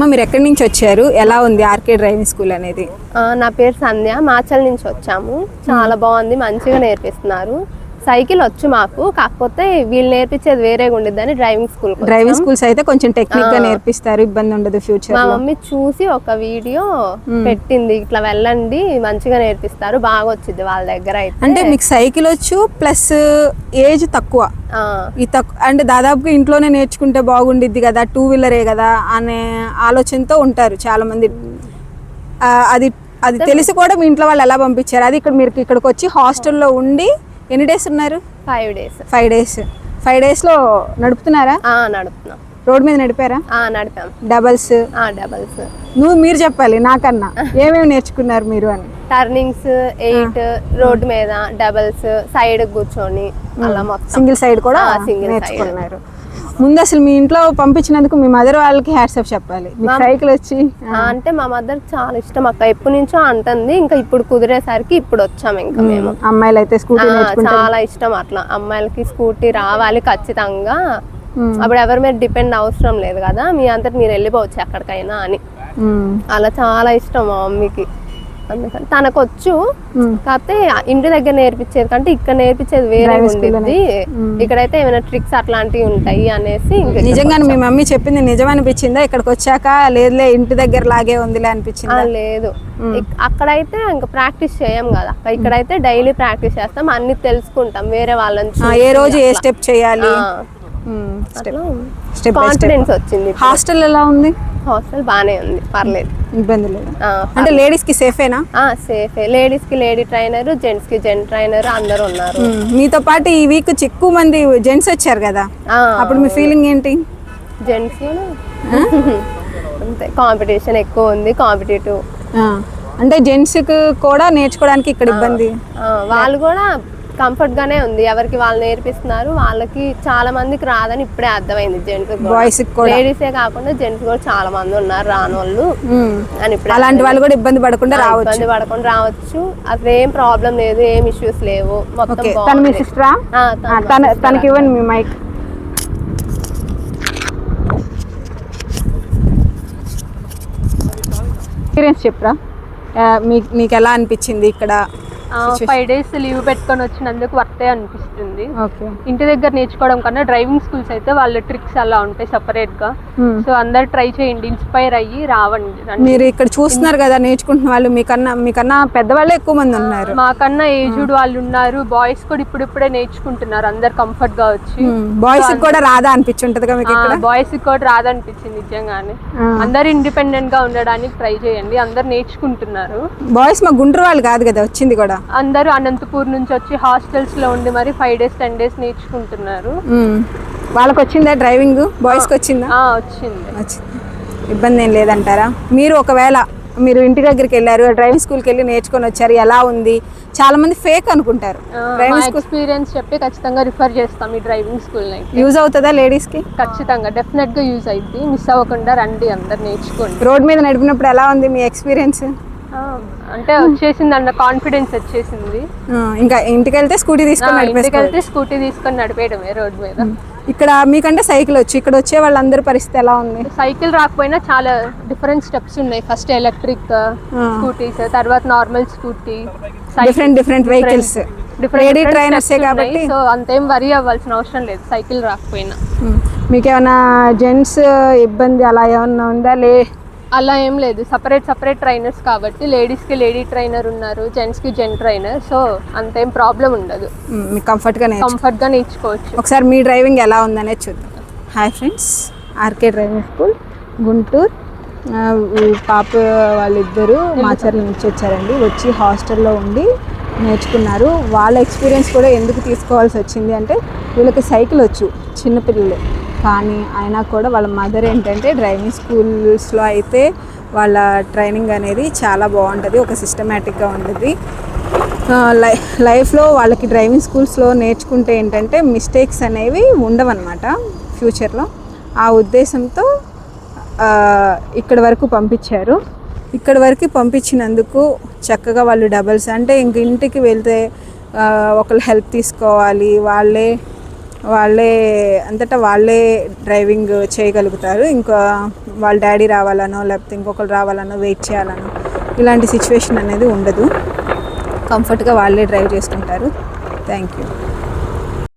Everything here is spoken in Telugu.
అమ్మ మీరు ఎక్కడి నుంచి వచ్చారు? ఎలా ఉంది ఆర్కే డ్రైవింగ్ స్కూల్ అనేది? నా పేరు సంధ్య. మాచల్ నుంచి వచ్చాము. చాలా బాగుంది. మంచిగా నేర్పిస్తున్నారు. సైకిల్ వచ్చు మాకు కాకపోతే వీళ్ళు నేర్పించేది వేరేగా ఉండిద్దని డ్రైవింగ్ స్కూల్ డ్రైవింగ్ స్కూల్స్ అయితే కొంచెం టెక్నిక్గా నేర్పిస్తారు ఇబ్బంది ఉండదు ఫ్యూచర్ మా మమ్మీ చూసి ఒక వీడియో పెట్టింది ఇట్లా వెళ్ళండి మంచిగా నేర్పిస్తారు బాగా వచ్చింది వాళ్ళ దగ్గర అయితే. అంటే మీకు సైకిల్ వచ్చు ప్లస్ ఏజ్ తక్కువ. ఈ తక్కువ అంటే దాదాపుగా ఇంట్లోనే నేర్చుకుంటే బాగుండిద్ది కదా టూ వీలరే కదా అనే ఆలోచనతో ఉంటారు చాలా మంది అది అది తెలిసి కూడా మీ ఇంట్లో వాళ్ళు ఎలా పంపించారు? అది ఇక్కడ మీరు ఇక్కడికి వచ్చి హాస్టల్లో ఉండి ఎన్ని డేస్ ఉన్నారు? Five days five days five డేస్లో నడుపుతున్నారా? ఆ, నడుపుతున్నాం. రోడ్ మీద నడిపారా? ఆ, నడిపాం. డబల్స్ ఆ, డబల్స్ నువ్వు మీరు చెప్పాలి నాకన్నా. ఏమేమి నేర్చుకున్నారు మీరు అని? టర్నింగ్స్ ఎయిట్ రోడ్ మీద డబల్స్ సైడ్ కూర్చొని అలా మొత్తం. సింగిల్ సైడ్ కూడా side. నేర్చుకున్నారు. ముందు అసలు మీ ఇంట్లో పంపించినందుకు మీ మదర్ వాళ్ళకి హ్యాట్సప్ చెప్పాలి. మీకు సైకిల్ వచ్చి అంటే మా మదర్ చాలా ఇష్టం. అక్క ఎప్పటి నుంచో అంటుంది ఇంకా ఇప్పుడు కుదిరేసరికి ఇప్పుడు వచ్చాం ఇంకా మేము అమ్మాయిలు అయితే స్కూటీ చాలా ఇష్టం అట్లా. అమ్మాయిలకి స్కూటీ రావాలి ఖచ్చితంగా. అప్పుడు ఎవరి మీద డిపెండ్ అవసరం లేదు కదా. మీ అంతటి మీరు వెళ్ళిపోవచ్చు ఎక్కడికైనా అని. అలా చాలా ఇష్టం మా మమ్మీకి. అందుకని తనకు వచ్చు మ్మ్. కాకపోతే ఇంటి దగ్గర నేర్పించేది కంటే ఇక్కడ నేర్పించేది వేరే ఉండిద్ది. ఇక్కడైతే ఏమైనా ట్రిక్స్ అట్లాంటివి ఉంటాయి అనేసి ఇంకా నిజంగానే మీ మమ్మీ చెప్పింది నిజం అనిపించిందా ఇక్కడికి వచ్చాక లేదులే ఇంటి దగ్గర లాగే ఉందిలే అనిపించిందా? లేదు. అక్కడైతే ఇంకా ప్రాక్టీస్ చేయం కదా. ఇక్కడైతే డైలీ ప్రాక్టీస్ చేస్తాం అన్ని తెలుసుకుంటాం వేరే వాళ్ళని ఆ, ఏ రోజు ఏ స్టెప్ చేయాలి? కాన్ఫిడెన్స్ వచ్చింది హాస్టల్ ఎలా ఉంది? హాస్టల్ బానే ఉంది పర్లేదు. ఇబ్బంది లేదు. అంటే లేడీస్కి సేఫేనా? సేఫ్. లేడీస్కి లేడీ ట్రైనర్ జెంట్స్కి జెంట్ ట్రైనర్ అందరు ఉన్నారు. మీతో పాటు ఈ వీక్ ఎక్కువ మంది జెంట్స్ వచ్చారు కదా? అప్పుడు మీ ఫీలింగ్ ఏంటి? జెంట్స్ అంతే. కాంపిటీషన్ ఎక్కువ ఉంది కాంపిటేటివ్. అంటే జెంట్స్ కూడా నేర్చుకోవడానికి ఇక్కడ ఇబ్బంది? వాళ్ళు కూడా కంఫర్ట్ గానే ఉంది. ఎవరికి వాళ్ళు నేర్పిస్తున్నారు వాళ్ళకి చాలా మందికి రాదని ఇప్పుడే అర్థమైంది జెంట్స్ బాయ్స్ లేడీసే కాకుండా జెంట్స్ కూడా చాలా మంది ఉన్నారు రాని వాళ్ళు. అని ఇప్పుడే అలాంటి వాళ్ళు కూడా ఇబ్బంది పడకుండా రావచ్చు. ఇబ్బంది పడకుండా రావచ్చు. అసలు ఏం ప్రాబ్లం లేదు ఏం ఇష్యూస్ లేవు. మొత్తం తను మీ. సిస్టరా? తనకి ఇవ్వండి మీ మైక్. ఎక్స్పీరియన్స్ చెప్పరా? మీకు నీకు ఎలా అనిపించింది ఇక్కడ? ఫైవ్ డేస్ లీవ్ పెట్టుకొని వచ్చినందుకు వర్తే అనిపిస్తుంది. ఇంటి దగ్గర నేర్చుకోవడం కన్నా డ్రైవింగ్ స్కూల్స్ అయితే వాళ్ళ ట్రిక్స్ అలా ఉంటాయి సపరేట్గా. Hmm. సో అందరు ట్రై చేయండి ఇన్స్పైర్ అయ్యి రావండి. మీరు ఇక్కడ చూస్తున్నారు కదా నేర్చుకుంటున్న వాళ్ళు మీకన్నా మీకన్నా పెద్దవాళ్ళే ఎక్కువ మంది ఉన్నారు. మాకన్నా ఏజ్డ్ వాళ్ళు ఉన్నారు. బాయ్స్ కూడా ఇప్పుడిప్పుడే నేర్చుకుంటున్నారు. అందరు కంఫర్ట్గా వచ్చి. బాయ్స్ కూడా రాదా ఇక్కడ? బాయ్స్ కూడా రాదనిపించింది నిజంగానే. అందరు ఇండిపెండెంట్గా ఉండడానికి ట్రై చేయండి. అందరు నేర్చుకుంటున్నారు. బాయ్స్ మా గుంటూరు వాళ్ళు కాదు కదా వచ్చింది కూడా. అందరూ అనంతపూర్ నుంచి వచ్చి హాస్టల్స్లో ఉండి మరి ఫైవ్ డేస్ టెన్ డేస్ నేర్చుకుంటున్నారు. వాళ్ళకి వచ్చిందా డ్రైవింగ్? బాయ్స్కి వచ్చిందా వచ్చింది. వచ్చింది. ఇబ్బంది ఏం లేదంటారా? మీరు ఒకవేళ మీరు ఇంటి దగ్గరికి వెళ్ళారు డ్రైవింగ్ స్కూల్కి వెళ్ళి నేర్చుకొని వచ్చారు ఎలా ఉంది? చాలా మంది ఫేక్ అనుకుంటారు డ్రైవింగ్ స్కూల్ ఎక్స్పీరియన్స్ చెప్పి ఖచ్చితంగా రిఫర్ చేస్తాం ఈ డ్రైవింగ్ స్కూల్ యూజ్ అవుతుందా లేడీస్కి ఖచ్చితంగా డెఫినెట్గా యూజ్ అయింది మిస్ అవ్వకుండా రండి అందరు నేర్చుకోండి. రోడ్ మీద నడిపినప్పుడు ఎలా ఉంది మీ ఎక్స్పీరియన్స్ అంటే వచ్చేసింది అన్న కాన్ఫిడెన్స్ వచ్చేసింది ఇంకా ఇంటికి వెళ్తే స్కూటీ తీసుకొని నడిపేసుకోవాలి. వెళ్తే స్కూటీ తీసుకొని నడిపేయడమే రోడ్ మీద. ఇక్కడ మీకంటే సైకిల్ వచ్చు. ఇక్కడ వచ్చే వాళ్ళందరి పరిస్థితి ఎలా ఉంది? సైకిల్ రాకపోయినా చాలా డిఫరెంట్ స్టెప్స్ ఉన్నాయి. ఫస్ట్ ఎలక్ట్రిక్ స్కూటీస్ తర్వాత normal scooty different different vehicles lady ట్రైనర్సే కాబట్టి? సో అంతేం వరి అవ్వాల్సిన అవసరం లేదు. సైకిల్ రాకపోయినా. మీకేమైనా జెంట్స్ ఇబ్బంది అలా ఏమన్నా ఉందా? లే అలా ఏం లేదు. సపరేట్ సపరేట్ ట్రైనర్స్ కాబట్టి లేడీస్కి లేడీ ట్రైనర్ ఉన్నారు జెంట్స్కి జెంట్ ట్రైనర్ సో అంతేం ప్రాబ్లం ఉండదు. మీకు కంఫర్ట్గా కంఫర్ట్గా నేర్చుకోవచ్చు ఒకసారి మీ డ్రైవింగ్ ఎలా ఉందనేది చూద్దాం. Hi friends RK driving school Guntur. పాప వాళ్ళిద్దరూ మాచర్ల నుంచి వచ్చారండి. వచ్చి హాస్టల్లో ఉండి నేర్చుకున్నారు. వాళ్ళ ఎక్స్పీరియన్స్ కూడా ఎందుకు తీసుకోవాల్సి వచ్చింది అంటే వీళ్ళకి సైకిల్ వచ్చు చిన్నపిల్లలు కానీ అయినా కూడా వాళ్ళ మదర్ ఏంటంటే డ్రైవింగ్ స్కూల్స్లో అయితే వాళ్ళ ట్రైనింగ్ అనేది చాలా బాగుంటుంది ఒక సిస్టమేటిక్గా ఉంటుంది. లై లైఫ్లో వాళ్ళకి డ్రైవింగ్ స్కూల్స్లో నేర్చుకుంటే ఏంటంటే మిస్టేక్స్ అనేవి ఉండవన్నమాట ఫ్యూచర్లో. ఆ ఉద్దేశంతో ఇక్కడ ఇక్కడి వరకు పంపించారు. ఇక్కడి వరకు పంపించినందుకు చక్కగా వాళ్ళు డబల్స్ అంటే ఇంక ఇంటికి వెళ్తే ఒకళ్ళు హెల్ప్ తీసుకోవాలి వాళ్ళే వాళ్ళే అంతటా వాళ్ళే డ్రైవింగ్ చేయగలుగుతారు. ఇంకా వాళ్ళ డాడీ రావాలనో లేకపోతే ఇంకొకరు రావాలనో వెయిట్ చేయాలనో ఇలాంటి సిచ్యువేషన్ అనేది ఉండదు. కంఫర్ట్గా వాళ్ళే డ్రైవ్ చేసుకుంటారు. Thank you.